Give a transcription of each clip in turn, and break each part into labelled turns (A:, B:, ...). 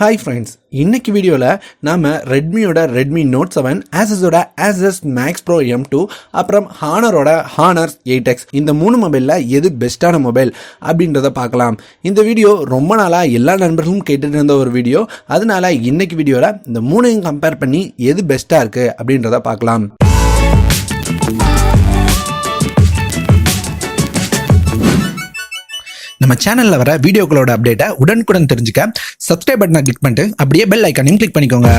A: Hi friends இன்னைக்கு வீடியோவில் நாம் ரெட்மியோட Redmi Note seven ஆசஸோட Asus Max Pro M two அப்புறம் ஹானரோட ஹானர்ஸ் எயிட் எக்ஸ் இந்த மூணு மொபைலில் எது பெஸ்ட்டான மொபைல் அப்படின்றத பார்க்கலாம். இந்த வீடியோ ரொம்ப நாளாக எல்லா நண்பர்களும் கேட்டுட்டு இருந்த ஒரு வீடியோ. அதனால இன்னைக்கு வீடியோவில் இந்த மூணையும் கம்பேர் பண்ணி எது பெஸ்ட்டாக இருக்குது அப்படின்றத பார்க்கலாம். நம்ம சேனலில் வர வீடியோக்களோட அப்டேட்டை உடனுக்குடன் தெரிஞ்சுக்க சப்ஸ்கிரைப் பட்டனை கிளிக் பண்ணிட்டு அப்படியே பெல் ஐக்கானையும் கிளிக் பண்ணிக்கோங்க.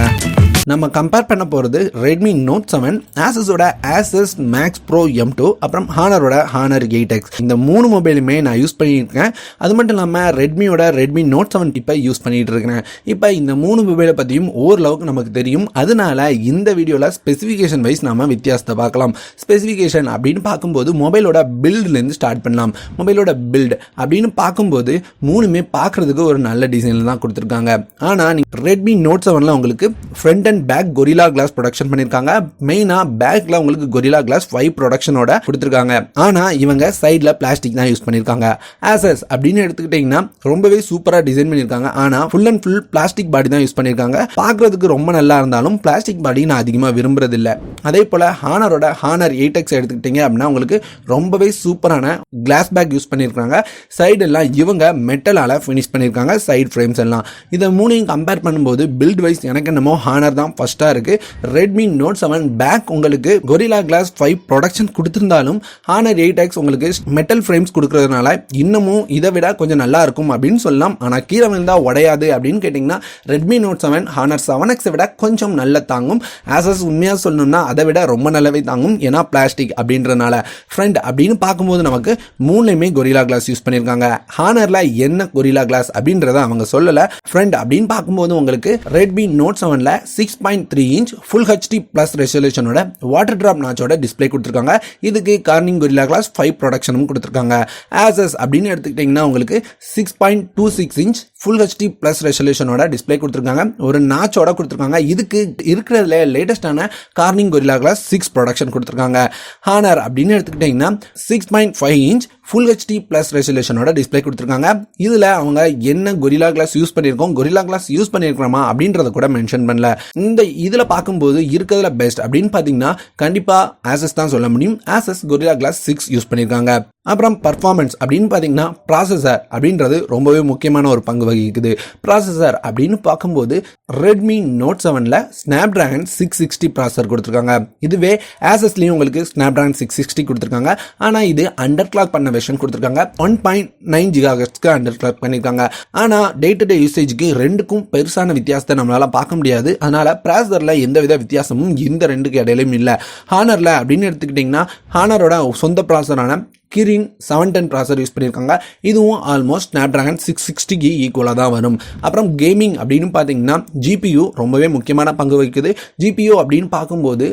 A: நம்ம கம்பேர் பண்ண போகிறது Redmi Note seven ஆசஸோட Asus Max Pro M two அப்புறம் ஹானரோட ஹானர் எயிட் எக்ஸ் இந்த மூணு மொபைலுமே நான் யூஸ் பண்ணியிருக்கேன். அது மட்டும் இல்லாமல் ரெட்மியோட ரெட்மி நோட் செவன் இப்போ யூஸ் பண்ணிகிட்டு இருக்கிறேன் இப்போ இந்த மூணு மொபைலை பற்றியும் ஓரளவுக்கு நமக்கு தெரியும். அதனால இந்த வீடியோவில் ஸ்பெசிஃபிகேஷன் வைஸ் நம்ம வித்தியாசத்தை பார்க்கலாம். ஸ்பெசிஃபிகேஷன் அப்படின்னு பார்க்கும்போது மொபைலோட பில்ட்லேருந்து ஸ்டார்ட் பண்ணலாம். மொபைலோட பில்ட் அப்படின்னு பார்க்கும்போது மூணுமே பார்க்குறதுக்கு ஒரு நல்ல டிசைனில் தான் கொடுத்துருக்காங்க. ஆனால் நீங்கள் ரெட்மி நோட் செவனில் உங்களுக்கு front and back Gorilla Glass protection பண்ணியிருக்காங்க மெயினாக பேக்கில் உங்களுக்கு கொரிலா கிளாஸ் ஃபைவ் ப்ரொடக்ஷனோட கொடுத்துருக்காங்க. ஆனால் இவங்க சைடில் பிளாஸ்டிக் தான் யூஸ் பண்ணியிருக்காங்க ஆசஸ் அப்படின்னு எடுத்துக்கிட்டிங்கன்னா ரொம்பவே சூப்பராக டிசைன் பண்ணியிருக்காங்க ஆனால் full and full plastic body தான் யூஸ் பண்ணியிருக்காங்க பார்க்குறதுக்கு ரொம்ப நல்லா இருந்தாலும் பிளாஸ்டிக் பாடி நான் அதிகமாக விரும்புறதில்ல. அதே போல் ஹானரோட ஹானர் எயிட் எக்ஸ் எடுத்துக்கிட்டீங்க அப்படின்னா உங்களுக்கு ரொம்பவே சூப்பரான கிளாஸ் பேக் யூஸ் பண்ணியிருக்காங்க சைடு எல்லாம் இவங்க மெட்டலால் ஃபினிஷ் பண்ணியிருக்காங்க சைடு ஃப்ரேம்ஸ் எல்லாம். இதை மூணையும் கம்பேர் பண்ணும்போது பில்ட் வைஸ் எனக்கு என்னமோ ஹானர் தான் ஃபஸ்ட்டாக இருக்குது ரெட்மி நோட் செவன் பேக் உங்களுக்கு கொரிலா கிளாஸ் ஃபைவ் ப்ரொடக்ஷன் கொடுத்துருந்தாலும் ஹானர் எயிட் எக்ஸ் உங்களுக்கு மெட்டல் ஃப்ரேம்ஸ் கொடுக்கறதுனால இன்னமும் இதை விட கொஞ்சம் நல்லா இருக்கும் அப்படின்னு சொல்லலாம். ஆனால் கீழே விழுந்தா உடையாது அப்படின்னு கேட்டிங்கன்னா Redmi Note seven Honor seven எக்ஸை விட கொஞ்சம் நல்ல தாங்கும். ஆசஸ் உண்மையாக சொல்லணும்னா அதை விட ரொம்ப நல்லாவே தாங்கும். ஏன்னா பிளாஸ்டிக் அப்படின்றனால. ஃப்ரெண்ட் அப்படின்னு பார்க்கும்போது நமக்கு மூணுலையுமே கொரிலா கிளாஸ் யூஸ் பண்ணியிருக்காங்க. ஹானரில் என்ன கொரிலா கிளாஸ் அப்படின்றத அவங்க சொல்லலை. ஃப்ரெண்ட் அப்படின்னு பார்க்கும்போது உங்களுக்கு ரெட்மி நோட் செவனில் six point three inch full HD plus ரெசல்யூஷனோட water drop நாச்சோட டிஸ்ப்ளே கொடுத்துருக்காங்க. இதுக்கு கார்னிங் கொரிலா கிளாஸ் ஃபைவ் ப்ரொடக்ஷனும் கொடுத்துருக்காங்க. ஆசஸ் அப்படின்னு எடுத்துக்கிட்டிங்கன்னா உங்களுக்கு six point two six inch full HD plus ரெசல்யூஷனோட display கொடுத்துருக்காங்க. ஒரு நாச்சோட கொடுத்துருக்காங்க. இதுக்கு இருக்கிறதுல லேட்டஸ்டான Corning Gorilla glass six protection கொடுத்துருக்காங்க. ஹானர் அப்படின்னு எடுத்துக்கிட்டிங்கன்னா six point five inch full HD plus ரெசல்யூஷனோட display கொடுத்துருக்காங்க. இதில் அவங்க என்ன கொரிலா கிளாஸ் யூஸ் பண்ணியிருக்கோம் கொரிலா கிளாஸ் யூஸ் பண்ணியிருக்கிறோமா அப்படின்றத கூட மென்ஷன் பண்ணல. இந்த இதில் பார்க்கும்போது இருக்கிறதுல பெஸ்ட் அப்படின்னு பார்த்தீங்கன்னா கண்டிப்பாக ஆசஸ் தான் சொல்ல முடியும். Asus Gorilla glass six use பண்ணியிருக்காங்க. அப்புறம் பர்ஃபார்மன்ஸ் அப்படின்னு பார்த்தீங்கன்னா ப்ராசஸர் அப்படின்றது ரொம்பவே முக்கியமான ஒரு பங்கு வகிக்குது. ப்ராசஸர் அப்படின்னு பார்க்கும்போது ரெட்மி நோட் செவனில் Snapdragon six sixty processor கொடுத்துருக்காங்க. இதுவே ஆசஸ்லேயும் உங்களுக்கு ஸ்னாப் ட்ராகன் சிக்ஸ் சிக்ஸ்டி கொடுத்துருக்காங்க. ஆனால் இது அண்டர் கிளாக் பண்ண வெர்ஷன் கொடுத்துருக்காங்க. ஒன் பாயிண்ட் நைன் ஜிகாகட்ஸ்க்கு அண்டர் கிளாக் பண்ணியிருக்காங்க ஆனால் டே டு டே யூசேஜுக்கு ரெண்டுக்கும் பெருசான வித்தியாசத்தை நம்மளால் பார்க்க முடியாது. அதனால் ப்ராசஸரில் எந்தவித வித்தியாசமும் இந்த ரெண்டுக்கு இடையிலும் இல்லை. ஹானரில் அப்படின்னு எடுத்துக்கிட்டிங்கன்னா ஹானரோட சொந்த ப்ராசஸரான Kirin seven ten processor use பண்ணியிருக்காங்க. இதுவும் ஆல்மோஸ்ட் ஸ்னாப் ட்ராகன் சிக்ஸ் சிக்ஸ்டிக்கு ஈக்குவலாக தான் வரும். அப்புறம் கேமிங் அப்படின்னு பார்த்தீங்கன்னா ஜிபியு ரொம்பவே முக்கியமான பங்கு வகிக்குது. ஜிபியு அப்படின்னு பார்க்கும்போது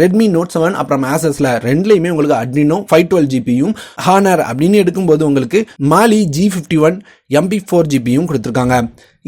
A: ரெட்மி நோட் செவன் அப்புறம் ஆசஸில் ரெண்டுலேயுமே உங்களுக்கு அட்ரினோ ஃபைவ் டுவெல் ஜிபியும் ஹானர் அப்படின்னு எடுக்கும்போது உங்களுக்கு Mali G fifty one MP four ஜிபியும் கொடுத்துருக்காங்க.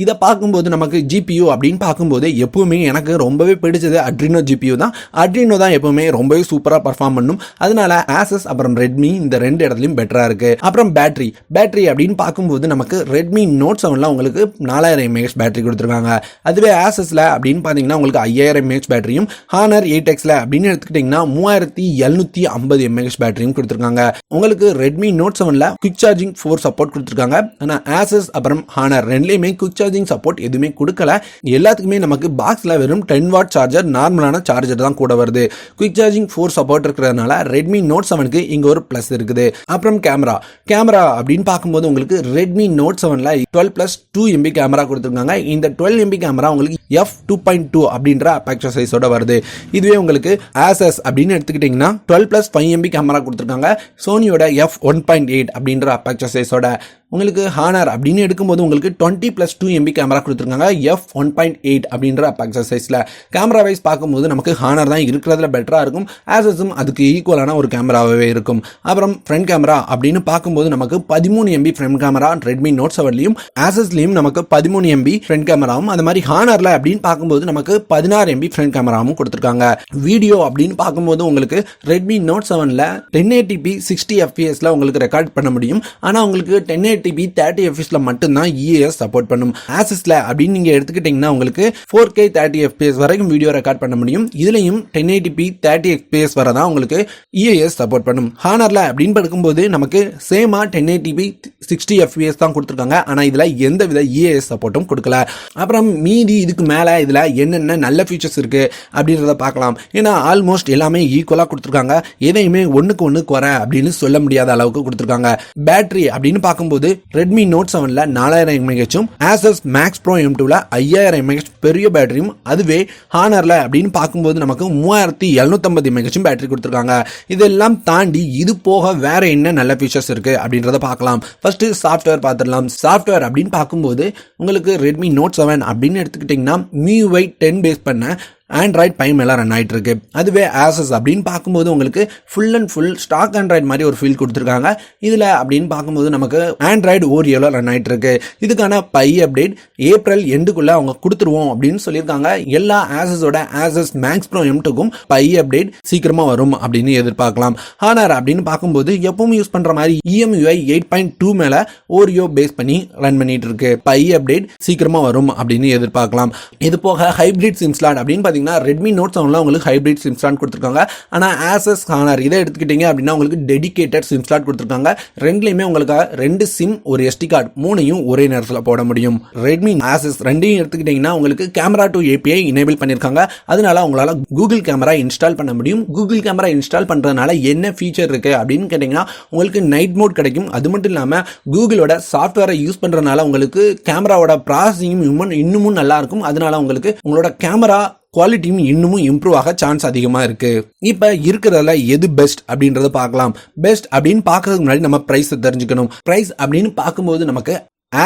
A: இதை பார்க்கும்போது நமக்கு ஜிபியூ அப்படின்னு பார்க்கும்போது எப்பவுமே எனக்கு ரொம்பவே பிடிச்சது அட்ரினோ ஜிபியூ தான். அட்ரினோ தான் எப்பவுமே ரொம்பவே சூப்பராக பர்ஃபார்ம் பண்ணும். அதனால ஆசஸ் அப்புறம் ரெட்மி இந்த ரெண்டு இடத்துலையும் பெட்டராக இருக்குது அப்புறம் பேட்ரி பேட்ரி அப்படின்னு பார்க்கும்போது நமக்கு ரெட்மி நோட் செவனில் உங்களுக்கு நாலாயிரம் எம்ஏஹெச் பேட்டரி கொடுத்துருக்காங்க. அதுவே ஆசஸில் அப்படின்னு பார்த்தீங்கன்னா உங்களுக்கு ஐயாயிரம் எம்ஏஹெச் பேட்டரியும் ஹானர் எயிட் எக்ஸில் அப்படின்னு எடுத்துக்கிட்டிங்கன்னா மூவாயிரத்தி எழுநூற்றி ஐம்பது எம்ஏஹெச் பேட்டரியும் கொடுத்துருக்காங்க. உங்களுக்கு ரெட்மி நோட் செவனில் குவிக் சார்ஜிங் ஃபோர் சப்போர்ட் கொடுத்துருக்காங்க. ஆனால் ஆசஸ் அப்புறம் ஹானர் ரெண்டுலேயுமே குவிக் சார்ஜிங் சப்போர்ட் எதுவுமே கொடுக்கல. எல்லாத்துக்குமே நமக்கு பாக்ஸில் வெறும் டென் வாட் சார்ஜர் நார்மலான சார்ஜர் தான் கூட வருது. குவிக் சார்ஜிங் ஃபோர் சப்போர்ட் இருக்கிறதுனால ரெட்மி நோட் செவனுக்கு இங்கே ஒரு ப்ளஸ் இருக்குது. அப்புறம் கேமரா கேமரா அப்படின்னு பார்க்கும்போது உங்களுக்கு ரெட்மி நோட் செவனில் twelve plus two MP camera கொடுத்துருக்காங்க. இந்த டுவெல் எம்பி கேமரா உங்களுக்கு எஃப் டூ பாயிண்ட் டூ அப்படின்ற அபேக்சர் சைஸோட வருது. இதுவே உங்களுக்கு ஆசஸ் அப்படின்னு எடுத்துக்கிட்டிங்கன்னா twelve plus five MP camera கொடுத்துருக்காங்க. சோனியோட எஃப் ஒன் பாயிண்ட் எயிட் அப்படின்ற அபேக்சர் சைஸோட உங்களுக்கு ஹானர் அப்படின்னு எடுக்கும்போது உங்களுக்கு twenty plus two MP camera கொடுத்துருக்காங்க. எஃப் ஒன் பாயிண்ட் எயிட் அப்படின்ற அப்பாக்சர் சைஸில் கேமரா வைஸ் பார்க்கும்போது நமக்கு ஹானர் தான் இருக்கிறதுல பெட்டராக இருக்கும். ஆசஸும் அதுக்கு ஈக்குவலான ஒரு கேமராவே இருக்கும். அப்புறம் ஃப்ரண்ட் கேமரா அப்படின்னு பார்க்கும்போது நமக்கு பதிமூணு MP front camera Redmi Note செவன்லையும் ஆசஸ்லையும் நமக்கு பதிமூணு எம்பி ஃப்ரண்ட் கேமராவும் அது மாதிரி ஹானரில் அப்படின்னு பார்க்கும்போது நமக்கு பதினாறு எம்பி ஃப்ரண்ட் கேமராவும் கொடுத்துருக்காங்க. வீடியோ அப்படின்னு பார்க்கும்போது உங்களுக்கு ரெட்மி நோட் செவனில் டென் ஏடிபி சிக்ஸ்டி எஃபிஎஸ்ல உங்களுக்கு ரெக்கார்ட் பண்ண முடியும். ஆனால் உங்களுக்கு டென் எயிட்டிபி தேர்ட்டி எஃப்எஸ்ல மட்டும்தான் இஏஎஸ் சப்போர்ட் பண்ணும். ஆசிஸ்ல அப்படின்னு நீங்க எடுத்துக்கிட்டீங்கன்னா உங்களுக்கு ஃபோர் கே தேர்ட்டி எஃப்பிஎஸ் வரைக்கும் வீடியோ ரெக்கார்ட் பண்ண முடியும். இதுலயும் ten eighty p thirty FPS வரை தான் உங்களுக்கு இஏஎஸ் சப்போர்ட் பண்ணும். ஹானர்ல அப்படின்னு படுக்கும்போது நமக்கு சேமா ten eighty p sixty FPS தான் கொடுத்துருக்காங்க. ஆனா இதுல எந்த வித இஏஎஸ் சப்போர்ட்டும் கொடுக்கல. அப்புறம் மீதி இதுக்கு மேல இதுல என்னென்ன நல்ல ஃபீச்சர்ஸ் இருக்கு அப்படின்றத பார்க்கலாம். ஏன்னா ஆல்மோஸ்ட் எல்லாமே ஈக்குவலா கொடுத்துருக்காங்க. எதையுமே ஒன்றுக்கு ஒன்று குறை அப்படின்னு சொல்ல முடியாத அளவுக்கு கொடுத்துருக்காங்க. பேட்டரி அப்படின்னு பார்க்கும்போது ரெட்மி நோட் செவன்ல நாலாயிரம் எம்ஏஹெச்சும் ஆசஸ் மேக்ஸ் ப்ரோ எம் டூவில் ஐயாயிரம் எம்ஏஹெச் பெரிய பேட்டரியும் அதுவே ஹானரில் அப்படின்னு பார்க்கும்போது நமக்கு மூவாயிரத்தி எழுநூத்தம்பது எம்ஏஹெச்சும் பேட்டரி கொடுத்துருக்காங்க. இதெல்லாம் தாண்டி இது போக வேற என்ன நல்ல ஃபீச்சர்ஸ் இருக்குது அப்படின்றத பார்க்கலாம். ஃபர்ஸ்ட் சாஃப்ட்வேர் பார்த்துடலாம். சாஃப்ட்வேர் அப்படின்னு பார்க்கும்போது உங்களுக்கு ரெட்மி நோட் செவன் அப்படின்னு எடுத்துக்கிட்டிங்கன்னா மியூவை டென் பேஸ் பண்ண ஆண்ட்ராய்ட் பை மேலே ரன் ஆகிட்டு இருக்கு அதுவே ஆசஸ் அப்படின்னு பார்க்கும்போது உங்களுக்கு full and full stock Android மாதிரி ஒரு ஃபீல் கொடுத்துருக்காங்க. இதில் அப்படின்னு பார்க்கும்போது நமக்கு ஆண்ட்ராய்டு ஓரியோவில் ரன் ஆகிட்டு இருக்கு இதுக்கான பை அப்டேட் ஏப்ரல் எண்டுக்குள்ளே அவங்க கொடுத்துருவோம் அப்படின்னு சொல்லியிருக்காங்க. எல்லா ஆசஸோட ஆசஸ் மேக்ஸ் ப்ரோ எம்டுக்கும் பை அப்டேட் சீக்கிரமாக வரும் அப்படின்னு எதிர்பார்க்கலாம். ஹானர் அப்படின்னு பார்க்கும்போது எப்பவும் யூஸ் பண்ணுற மாதிரி இஎம்யூஐ எயிட் பாயிண்ட் டூ மேலே ஓரியோ பேஸ் பண்ணி ரன் பண்ணிட்டு இருக்கு பை அப்டேட் சீக்கிரமாக வரும் அப்படின்னு எதிர்பார்க்கலாம். இது போக ஹைப்ரிட் சிம் ஸ்லாட் அப்படின்னு பார்த்தீங்கன்னா ரெட்மி நோட் செவனில் உங்களுக்கு ஹைப்ரிட் சிம் ஸ்லாட் கொடுத்துருக்காங்க. ஆனால் ஆசஸ் ஹானர் இதை எடுத்துக்கிட்டீங்க அப்படின்னா உங்களுக்கு டெடிகேட்டட் சிம் ஸ்லாட் கொடுத்துருக்காங்க. ரெண்டுலையுமே உங்களுக்கு ரெண்டு சிம் ஒரு எஸ்டி கார்டு மூணையும் ஒரே நேரத்தில் போட முடியும். ரெட்மி ஆசஸ் ரெண்டையும் எடுத்துக்கிட்டிங்கன்னா உங்களுக்கு கேமரா டு ஏபிஐ எனேபிள் பண்ணியிருக்காங்க அதனால உங்களால் கூகுள் கேமரா இன்ஸ்டால் பண்ண முடியும். கூகுள் கேமரா இன்ஸ்டால் பண்ணுறதுனால என்ன ஃபீச்சர் இருக்குது அப்படின்னு கேட்டிங்கன்னா உங்களுக்கு நைட் மோட் கிடைக்கும். அது மட்டும் இல்லாமல் கூகுளோட சாஃப்ட்வேரை யூஸ் பண்ணுறதுனால உங்களுக்கு கேமராவோட ப்ராசஸிங்கும் இன்னும் இன்னமும் நல்லாயிருக்கும் அதனால உங்களுக்கு உங்களோட கேமரா குவாலிட்டியும் இன்னமும் இம்ப்ரூவ் ஆக சான்ஸ் அதிகமாக இருக்குது இப்போ இருக்கிறதுல எது பெஸ்ட் அப்படின்றத பார்க்கலாம். பெஸ்ட் அப்படின்னு பார்க்கறதுக்கு முன்னாடி நம்ம ப்ரைஸை தெரிஞ்சுக்கணும். ப்ரைஸ் அப்படின்னு பார்க்கும்போது நமக்கு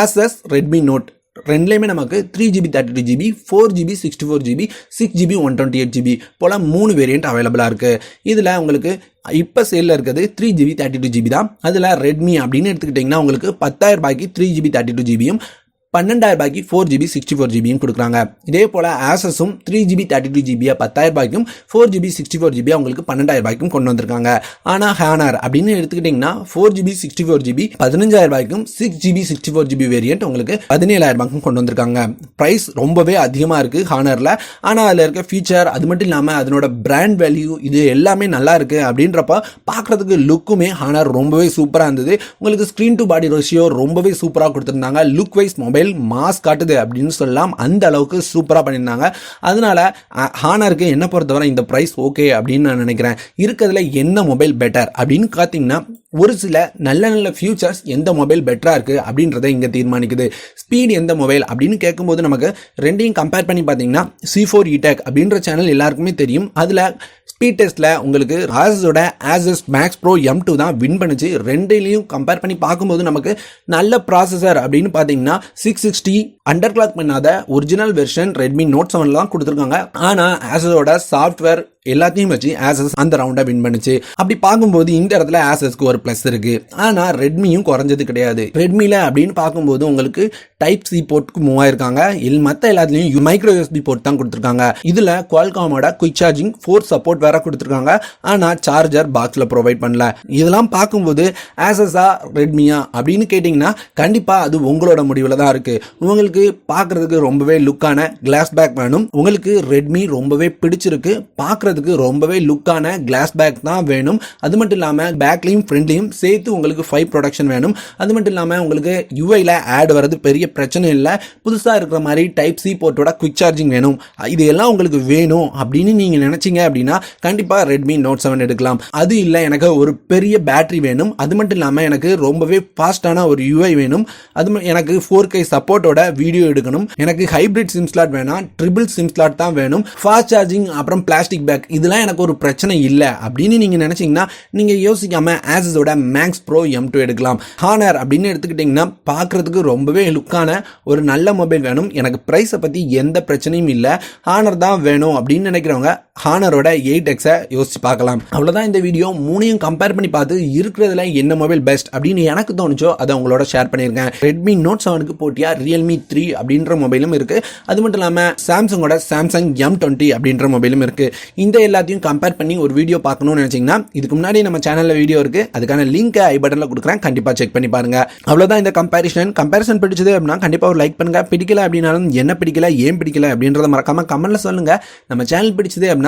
A: ஆசஸ் ரெட்மி நோட் ரெண்டுலேயுமே நமக்கு three GB thirty two GB four GB sixty four GB six GB one twenty eight GB போல் மூணு வேரியண்ட் அவைலபிளாக இருக்குது இதில் உங்களுக்கு இப்போ சேலில் இருக்கிறது three GB thirty two GB தான். அதில் ரெட்மி அப்படின்னு எடுத்துக்கிட்டிங்கன்னா உங்களுக்கு பத்தாயிரம் ரூபாய்க்கு த்ரீ ஜிபி தேர்ட்டி டூ ஜிபியும் பன்னெண்டாயிரம் ரூபாய்க்கு ஃபோர் ஜிபி சிக்ஸ்டி ஃபோர் ஜிபியும் கொடுக்குறாங்க. இதே போல் ஆசஸும் த்ரீ ஜிபி தேர்ட்டி டூ ஜிபியாக பத்தாயிரம் ரூபாய்க்கும் four GB sixty four GB அவங்களுக்கு பன்னெண்டாயிரம் ரூபாய்க்கும் கொண்டு வந்திருக்காங்க. ஆனால் ஹேனர் அப்படின்னு எடுத்துக்கிட்டிங்கன்னா four GB sixty four GB பதினஞ்சாயிரம் ரூபாய்க்கும் six GB sixty four GB variant உங்களுக்கு பதினேழாயிரம் ரூபாய்க்கும் கொண்டு வந்திருக்காங்க. ப்ரைஸ் ரொம்பவே அதிகமாக இருக்குது ஹானரில். ஆனால் அதில் இருக்க ஃபீச்சர் அது மட்டும் இல்லாமல் அதனோட பிராண்ட் வேல்யூ இது எல்லாமே நல்லா இருக்குது அப்படின்றப்ப பார்க்குறதுக்கு லுக்குமே ஹானர் ரொம்பவே சூப்பராக இருந்தது. உங்களுக்கு ஸ்க்ரீன் டு பாடி ரேஷியோ ரொம்பவே சூப்பராக கொடுத்துருந்தாங்க. Look wise mobile mobile mass காட்டுது அப்படின்னு சொல்லலாம் அந்த அளவுக்கு சூப்பராக பண்ணியிருந்தாங்க அதனால ஹானருக்கு என்ன பொறுத்தவரை இந்த ப்ரைஸ் ஓகே அப்படின்னு நான் நினைக்கிறேன். இருக்கிறதுல என்ன மொபைல் பெட்டர் அப்படின்னு பார்த்தீங்கன்னா ஒரு சில நல்ல நல்ல ஃபியூச்சர்ஸ் எந்த மொபைல் பெட்டராக இருக்குது அப்படின்றத இங்கே தீர்மானிக்குது. ஸ்பீட் எந்த மொபைல் அப்படின்னு கேட்கும்போது நமக்கு ரெண்டையும் கம்பேர் பண்ணி பார்த்தீங்கன்னா சி ஃபோர் இடெக் அப்படின்ற சேனல் எல்லாருக்குமே தெரியும். அதில் ஸ்பீட் டெஸ்ட்டில் உங்களுக்கு ஆசஸோட Asus Max Pro M two தான் வின் பண்ணுச்சு. ரெண்டுலேயும் கம்பேர் பண்ணி பார்க்கும்போது நமக்கு நல்ல ப்ராசஸர் அப்படின்னு பார்த்தீங்கன்னா சிக்ஸ் சிக்ஸ்டி அண்டர் கிளாக் பண்ணாத ஒரிஜினல் வெர்ஷன் ரெட்மி நோட் செவனில் தான் கொடுத்துருக்காங்க. ஆனால் ஆசஸோட சாஃப்ட்வேர் எல்லாத்தையும் வச்சு ஆசஸ் அந்த ரவுண்டை வின் பண்ணுச்சு. அப்படி பார்க்கும்போது இந்த இடத்துல ஆசஸ்க்கு ஒரு ப்ளஸ் இருக்கு. ஆனால் ரெட்மியும் குறைஞ்சது கிடையாது. ரெட்மியில் அப்படின்னு பார்க்கும்போது உங்களுக்கு டைப் சி போர்ட்டுக்கு மூவ் ஆயிருக்காங்க இல் மற்ற எல்லாத்துலேயும் மைக்ரோ யூஎஸ்பி போர்ட் தான் கொடுத்துருக்காங்க. இதில் குவால்காமோட குயிக் சார்ஜிங் ஃபோர் சப்போர்ட் வேற கொடுத்துருக்காங்க. ஆனால் சார்ஜர் பாக்ஸில் ப்ரொவைட் பண்ணல. இதெல்லாம் பார்க்கும்போது ஆசஸா ரெட்மியா அப்படின்னு கேட்டிங்கன்னா கண்டிப்பாக அது உங்களோட முடிவில் தான் இருக்குது உங்களுக்கு பார்க்குறதுக்கு ரொம்பவே லுக்கான கிளாஸ் பேக் வேணும். உங்களுக்கு ரெட்மி ரொம்பவே பிடிச்சிருக்கு. பார்க்குறதுக்கு ரொம்பவே லுக்கான கிளாஸ் பேக் தான் வேணும். அது மட்டும் இல்லாமல் பேக்லையும் ஃப்ரெண்ட்லையும் சேர்த்து உங்களுக்கு ஃபைவ் ப்ரொடக்ஷன் வேணும். அது மட்டும் இல்லாமல் உங்களுக்கு யூஐயில் ஆட் வர்றது பெரிய பிரச்சனை இல்லை. புதுசாக இருக்கிற மாதிரி டைப் சி போர்ட்டோட குவிக் சார்ஜிங் வேணும். இது எல்லாம் உங்களுக்கு வேணும் அப்படின்னு நீங்கள் நினைச்சீங்க அப்படின்னா கண்டிப்பாக ரெட்மி நோட் செவன் எடுக்கலாம். அது இல்லை எனக்கு ஒரு பெரிய பேட்டரி வேணும். அது மட்டும் இல்லாமல் எனக்கு ரொம்பவே ஃபாஸ்டான ஒரு யூஐ வேணும். அது எனக்கு ஃபோர் கே சப்போர்ட்டோட வீடியோ எடுக்கணும். எனக்கு ஹைப்ரிட் சிம் ஸ்லாட் வேணாம். ட்ரிபிள் சிம் ஸ்லாட் தான் வேணும். ஃபாஸ்ட் சார்ஜிங் அப்புறம் பிளாஸ்டிக் பேக் இதெல்லாம் எனக்கு ஒரு பிரச்சனை இல்லை. அப்படின்னு நீங்கள் நினச்சிங்கன்னா நீங்கள் யோசிக்காமல் ஆசஸோட மேக்ஸ் ப்ரோ எம் டூ எடுக்கலாம். ஹானர் அப்படின்னு எடுத்துக்கிட்டிங்கன்னா பார்க்குறதுக்கு ரொம்பவே லுக்கான ஒரு நல்ல மொபைல் வேணும். எனக்கு ப்ரைஸை பற்றி எந்த பிரச்சனையும் இல்லை. ஹானர் தான் வேணும் அப்படின்னு நினைக்கிறவங்க ஹானரோட எயிட் எக்ஸை யோசிச்சு பார்க்கலாம். அவ்வளோதான் இந்த வீடியோ மூணையும் கம்பேர் பண்ணி பார்த்து இருக்கிறதுல என்ன மொபைல் பெஸ்ட் அப்படின்னு எனக்கு தோணுச்சோ அதை உங்களோட ஷேர் பண்ணியிருக்கேன் ரெட்மி நோட் செவனுக்கு போட்டியா? ரியல்மி த்ரீ அப்படின்ற மொபைலும் இருக்குது அது மட்டும் இல்லாமல் சாம்சங்கோட சாம்சங் எம் டுவெண்ட்டி அப்படின்ற மொபைலும் இருக்குது இந்த எல்லாத்தையும் கம்பேர் பண்ணி ஒரு வீடியோ பார்க்கணும்னு நினச்சிங்கன்னா இதுக்கு முன்னாடி நம்ம சேனலில் வீடியோ இருக்குது அதுக்கான லிங்க் ஐ பட்டனில் கொடுக்குறேன். கண்டிப்பாக செக் பண்ணி பாருங்க. அவ்வளோதான் இந்த கம்பேரிஷன் கம்பேரிசன் பிடிச்சது அப்படின்னா கண்டிப்பாக ஒரு லைக் பண்ணுங்க. பிடிக்கல அப்படின்னாலும் என்ன பிடிக்கல ஏன் பிடிக்கல அப்படின்றத மறக்காமல் கமெண்ட்டில் சொல்லுங்கள் நம்ம சேனல் பிடிச்சது அப்படின்னா